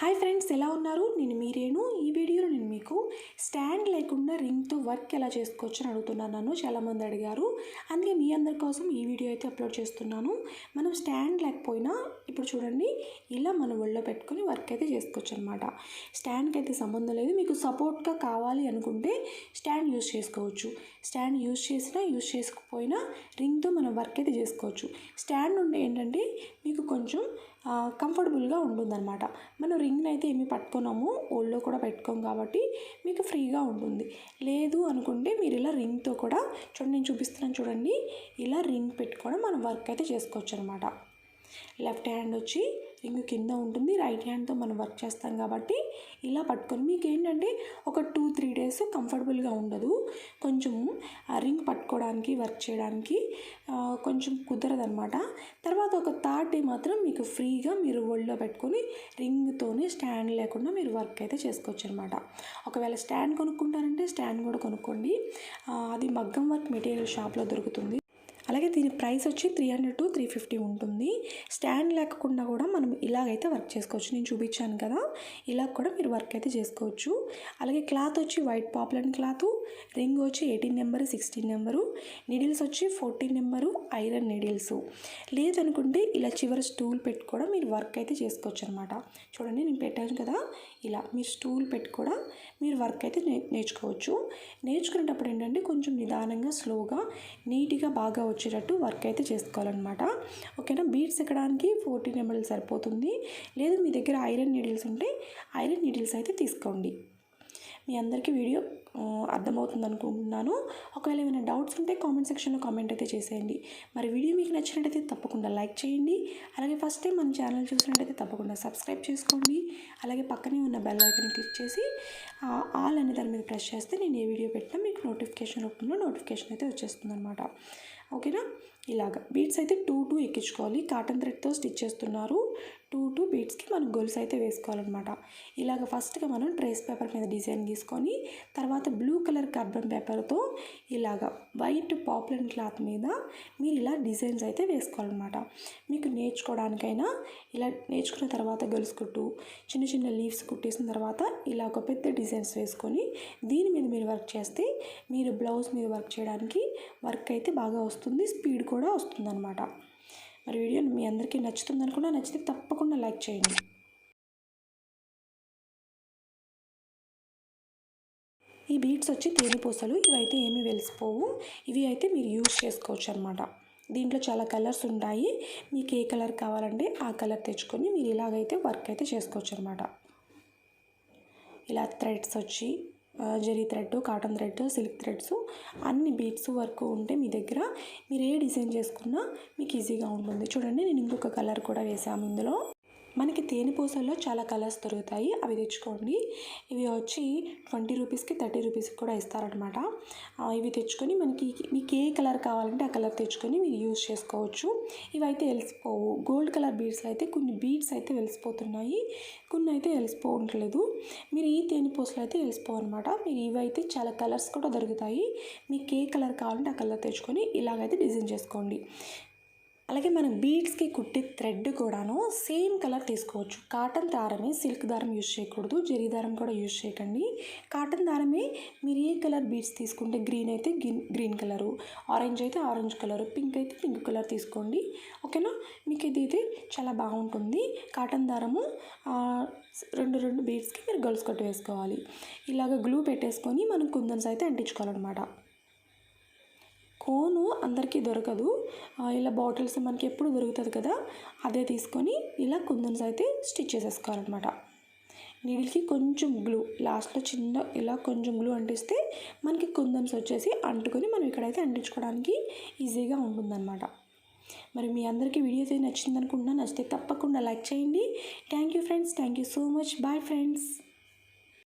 Hi friends ఎలా ఉన్నారు? నేను మీరేను ఈ వీడియోలో నేను మీకు స్టాండ్ లేకుండా రింగ్తో వర్క్ ఎలా చేసుకోవచ్చు అని అడుగుతున్నాను నన్ను. చాలామంది అడిగారు. అందుకే మీ అందరి కోసం ఈ వీడియో అయితే అప్లోడ్ చేస్తున్నాను. మనం స్టాండ్ లేకపోయినా ఇప్పుడు చూడండి ఇలా మనం ఒళ్ళో పెట్టుకొని వర్క్ అయితే చేసుకోవచ్చు అనమాట స్టాండ్కి అయితే సంబంధం లేదు. మీకు సపోర్ట్గా కావాలి అనుకుంటే స్టాండ్ యూస్ చేసుకోవచ్చు. స్టాండ్ యూస్ చేసినా యూస్ చేసుకుపోయినా రింగ్తో మనం వర్క్ అయితే చేసుకోవచ్చు. స్టాండ్ ఉంటే ఏంటంటే మీకు కొంచెం కంఫర్టబుల్గా ఉంటుందన్నమాట. మనం రింగ్ని అయితే ఏమి పట్టుకున్నాము ఓల్డ్లో కూడా పెట్టుకోం కాబట్టి మీకు ఫ్రీగా ఉంటుంది. లేదు అనుకుంటే మీరు ఇలా రింగ్తో కూడా చూడండి నేను చూపిస్తున్నాను చూడండి. ఇలా రింగ్ పెట్టుకోవడం మనం వర్క్ అయితే చేసుకోవచ్చు అనమాట లెఫ్ట్ హ్యాండ్ వచ్చి రింగ్ కింద ఉంటుంది. రైట్ హ్యాండ్తో మనం వర్క్ చేస్తాం కాబట్టి ఇలా పట్టుకొని మీకు ఏంటంటే ఒక టూ త్రీ డేస్ కంఫర్టబుల్గా ఉండదు. కొంచెం ఆ రింగ్ పట్టుకోవడానికి వర్క్ చేయడానికి కొంచెం కుదరదనమాట తర్వాత ఒక థర్డ్ డే మాత్రం మీకు ఫ్రీగా మీరు ఒళ్ళో పెట్టుకొని రింగ్తోనే స్టాండ్ లేకుండా మీరు వర్క్ అయితే చేసుకోవచ్చు అనమాట ఒకవేళ స్టాండ్ కొనుక్కుంటారంటే స్టాండ్ కూడా కొనుక్కోండి. అది మగ్గం వర్క్ మెటీరియల్ షాప్లో దొరుకుతుంది. అలాగే దీని ప్రైస్ వచ్చి three hundred to three fifty ఉంటుంది. స్టాండ్ లేకుండా కూడా మనం ఇలాగైతే వర్క్ చేసుకోవచ్చు. నేను చూపించాను కదా ఇలా కూడా మీరు వర్క్ అయితే చేసుకోవచ్చు. అలాగే క్లాత్ వచ్చి వైట్ పాపులర్ క్లాత్ రింగ్ వచ్చి eighteen number sixteen number needles వచ్చి ఫోర్టీన్ నెంబరు ఐరన్ నీడిల్స్. లేదనుకుంటే ఇలా చివరి స్టూల్ పెట్టి కూడా మీరు వర్క్ అయితే చేసుకోవచ్చు అనమాట చూడండి నేను పెట్టాను కదా ఇలా మీరు స్టూల్ పెట్టి కూడా మీరు వర్క్ అయితే నే నేర్చుకోవచ్చు. నేర్చుకునేటప్పుడు ఏంటంటే కొంచెం నిదానంగా స్లోగా నీట్గా బాగా వచ్చేటట్టు వర్క్ అయితే చేసుకోవాలన్నమాట. ఓకేనా? బీడ్స్ ఎక్కడానికి ఫోర్టీన్ ఎంఎల్ సరిపోతుంది. లేదు మీ దగ్గర ఐరన్ నీడిల్స్ ఉంటే ఐరన్ నీడిల్స్ అయితే తీసుకోండి. మీ అందరికీ వీడియో అర్థమవుతుంది అనుకుంటున్నాను. ఒకవేళ ఏమైనా డౌట్స్ ఉంటే కామెంట్ సెక్షన్లో కామెంట్ అయితే చేసేయండి. మరి వీడియో మీకు నచ్చినట్టయితే తప్పకుండా లైక్ చేయండి. అలాగే ఫస్ట్ టైం మన ఛానల్ చూసినట్టయితే తప్పకుండా సబ్స్క్రైబ్ చేసుకోండి. అలాగే పక్కనే ఉన్న బెల్ ఐకన్ క్లిక్ చేసి ఆల్ అనే దాని మీద ప్రెస్ చేస్తే నేను ఏ వీడియో పెట్టినా మీకు నోటిఫికేషన్ రూపంలో నోటిఫికేషన్ అయితే వచ్చేస్తుంది అనమాట ఓకేనా ఇలాగ. బీడ్స్ అయితే టూ టూ ఎక్కించుకోవాలి. కాటన్ థ్రెడ్తో స్టిచ్ చేస్తున్నారు. టూ టూ బీడ్స్కి మనం గొలుసు అయితే వేసుకోవాలన్నమాట. ఇలాగ ఫస్ట్గా మనం ట్రేస్ పేపర్ మీద డిజైన్ గీసుకొని తర్వాత బ్లూ కలర్ కార్బన్ పేపర్తో ఇలాగ వైట్ పాపులర్ క్లాత్ మీద మీరు ఇలా డిజైన్స్ అయితే వేసుకోవాలన్నమాట. మీకు నేర్చుకోవడానికైనా ఇలా నేర్చుకున్న తర్వాత గొలుసు కుట్టు చిన్న చిన్న లీవ్స్ కుట్టేసిన తర్వాత ఇలా ఒక పెద్ద డిజైన్స్ వేసుకొని దీని మీద మీరు వర్క్ చేస్తే మీరు బ్లౌజ్ మీద వర్క్ చేయడానికి వర్క్ అయితే బాగా వస్తుంది. స్పీడ్ కూడా కూడా వస్తుందన్నమాట. మరి వీడియో మీ అందరికీ నచ్చుతుంది అనుకున్నా నచ్చితే తప్పకుండా లైక్ చేయండి. ఈ బీట్స్ వచ్చి తేనెపూసలు ఇవైతే ఏమీ వెలిసిపోవు. ఇవి అయితే మీరు యూజ్ చేసుకోవచ్చు అనమాట దీంట్లో చాలా కలర్స్ ఉంటాయి. మీకు ఏ కలర్ కావాలంటే ఆ కలర్ తెచ్చుకొని మీరు ఇలాగైతే వర్క్ అయితే చేసుకోవచ్చు అనమాట ఇలా థ్రెడ్స్ వచ్చి zari thread cotton thread silk threads అన్ని బీట్స్ వర్క్ ఉంటే మీ దగ్గర మీరు ఏ డిజైన్ చేసుకున్నా మీకు ఈజీగా ఉంటుంది. చూడండి నేను ఇంకొక కలర్ కూడా వేసాము ఇందులో. మనకి తేనెపూసల్లో చాలా కలర్స్ దొరుకుతాయి. అవి తెచ్చుకోండి. ఇవి వచ్చి ట్వంటీ రూపీస్కి థర్టీ రూపీస్కి కూడా ఇస్తారనమాట ఇవి తెచ్చుకొని మనకి మీకు ఏ కలర్ కావాలంటే ఆ కలర్ తెచ్చుకొని మీరు యూజ్ చేసుకోవచ్చు. ఇవైతే వెలిసిపోవు. గోల్డ్ కలర్ బీడ్స్ అయితే కొన్ని బీడ్స్ అయితే వెలిసిపోతున్నాయి. కొన్ని అయితే వెలిసిపోవట్లేదు. మీరు ఈ తేనెపూసలు అయితే వెలిసిపోవు అనమాట మీరు ఇవైతే చాలా కలర్స్ కూడా దొరుకుతాయి. మీకు ఏ కలర్ కావాలంటే ఆ కలర్ తెచ్చుకొని ఇలాగైతే డిజైన్ చేసుకోండి. అలాగే మనం బీడ్స్కి కుట్టే థ్రెడ్ కూడాను సేమ్ కలర్ తీసుకోవచ్చు. కాటన్ దారమే సిల్క్ దారం యూజ్ చేయకూడదు. జరీ దారం కూడా యూజ్ చేయకండి. కాటన్ దారమే మీరు ఏ కలర్ బీడ్స్ తీసుకుంటే గ్రీన్ అయితే గ్రీన్ గ్రీన్ కలరు ఆరెంజ్ అయితే ఆరెంజ్ కలరు పింక్ అయితే పింక్ కలర్ తీసుకోండి. ఓకేనా? మీకు ఇది అయితే చాలా బాగుంటుంది. కాటన్ దారము రెండు రెండు బీడ్స్కి మీరు గర్ల్స్ కట్ వేసుకోవాలి. ఇలాగ గ్లూ పెట్టేసుకొని మనం కుందన్స్ అయితే అంటించుకోవాలన్నమాట. కోను అందరికీ దొరకదు. ఇలా బాటిల్స్ మనకి ఎప్పుడు దొరుకుతుంది కదా అదే తీసుకొని ఇలా కుందన్స్ అయితే స్టిచ్ చేసేసుకోవాలన్నమాట. నీడిల్కి కొంచెం గ్లూ లాస్ట్లో చిన్న ఇలా కొంచెం గ్లూ అంటిస్తే మనకి కుందన్స్ వచ్చేసి అంటుకొని మనం ఇక్కడైతే అంటించుకోవడానికి ఈజీగా ఉంటుందన్నమాట. మరి మీ అందరికీ వీడియో అయితే నచ్చింది అనుకుంటున్నా నచ్చితే తప్పకుండా లైక్ చేయండి. Thank you friends thank you so much. Bye friends.